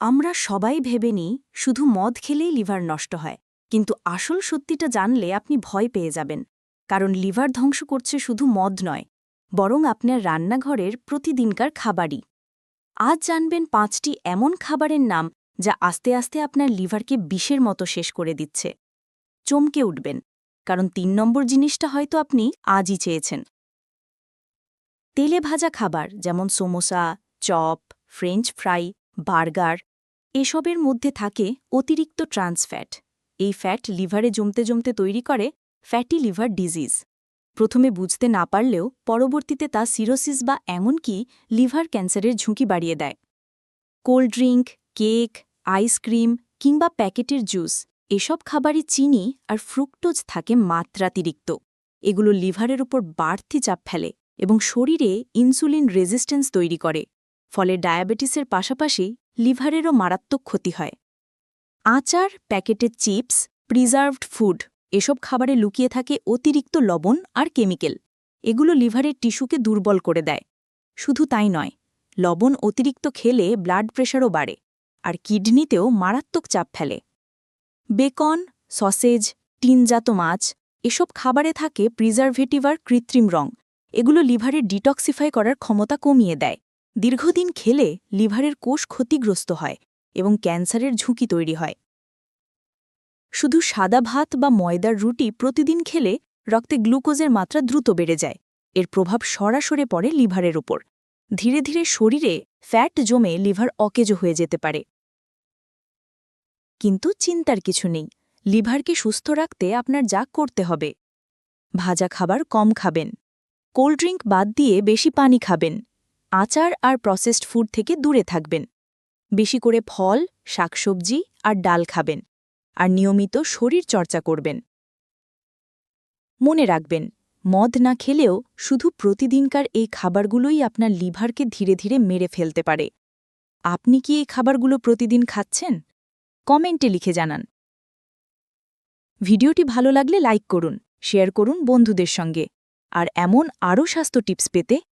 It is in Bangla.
আমরা সবাই ভেবে নিই, শুধু মদ খেলেই লিভার নষ্ট হয়। কিন্তু আসল সত্যিটা জানলে আপনি ভয় পেয়ে যাবেন। কারণ লিভার ধ্বংস করছে শুধু মদ নয়, বরং আপনার রান্নাঘরের প্রতিদিনকার খাবারই। আজ জানবেন পাঁচটি এমন খাবারের নাম যা আস্তে আস্তে আপনার লিভারকে বিষের মতো শেষ করে দিচ্ছে। চমকে উঠবেন, কারণ তিন নম্বর জিনিসটা হয়তো আপনি আজই চেয়েছেন। তেলে ভাজা খাবার, যেমন samosa, chop, french fry, burger এসবের মধ্যে থাকে অতিরিক্ত ট্রান্স ফ্যাট। এই ফ্যাট লিভারে জমতে জমতে তৈরি করে ফ্যাটি লিভার ডিজিজ। প্রথমে বুঝতে না পারলেও পরবর্তীতে তা সিরোসিস বা এমনকি লিভার ক্যান্সারের ঝুঁকি বাড়িয়ে দেয়। কোল্ড ড্রিঙ্ক, কেক আইসক্রিম কিংবা প্যাকেটের জুস, এসব খাবারই চিনি আর ফ্রুক্টোজ থাকে মাত্রাতিরিক্ত। এগুলো লিভারের উপর বাড়তি চাপ ফেলে এবং শরীরে ইনসুলিন রেজিস্ট্যান্স তৈরি করে। ফলে ডায়াবেটিসের পাশাপাশি লিভারেরও মারাত্মক ক্ষতি হয়। আচার, প্যাকেটের চিপস, প্রিজার্ভড ফুড এসব খাবারে লুকিয়ে থাকে অতিরিক্ত লবণ আর কেমিক্যাল। এগুলো লিভারের টিস্যুকে দুর্বল করে দেয়। শুধু তাই নয়, লবণ অতিরিক্ত খেলে ব্লাড প্রেশারও বাড়ে আর কিডনিতেও মারাত্মক চাপ ফেলে। বেকন, সসেজ, টিনজাত মাছ এসব খাবারে থাকে প্রিজারভেটিভ আর কৃত্রিম রং। এগুলো লিভারের ডিটক্সিফাই করার ক্ষমতা কমিয়ে দেয়। দীর্ঘদিন খেলে লিভারের কোষ ক্ষতিগ্রস্ত হয় এবং ক্যান্সারের ঝুঁকি তৈরি হয়। শুধু সাদা ভাত বা ময়দার রুটি প্রতিদিন খেলে রক্তে গ্লুকোজের মাত্রা দ্রুত বেড়ে যায়। এর প্রভাব সরাসরি পড়ে লিভারের ওপর ধীরে ধীরে শরীরে ফ্যাট জমে লিভার অকেজো হয়ে যেতে পারে। কিন্তু চিন্তার কিছু নেই। লিভারকে সুস্থ রাখতে আপনার যা করতে হবে। ভাজা খাবার কম খাবেন। কোল্ড ড্রিঙ্ক বাদ দিয়ে বেশি পানি খাবেন। আচার আর প্রসেসড ফুড থেকে দূরে থাকবেন। বেশি করে ফল, শাকসবজি আর ডাল খাবেন আর নিয়মিত শরীর চর্চা করবেন। মনে রাখবেন, মদ না খেলেও শুধু প্রতিদিনকার এই খাবারগুলোই আপনার লিভারকে ধীরে ধীরে মেরে ফেলতে পারে। আপনি কি এই খাবারগুলো প্রতিদিন খাচ্ছেন? কমেন্টে লিখে জানান। ভিডিওটি ভালো লাগলে লাইক করুন, শেয়ার করুন বন্ধুদের সঙ্গে। আর এমন আরও স্বাস্থ্য টিপস পেতে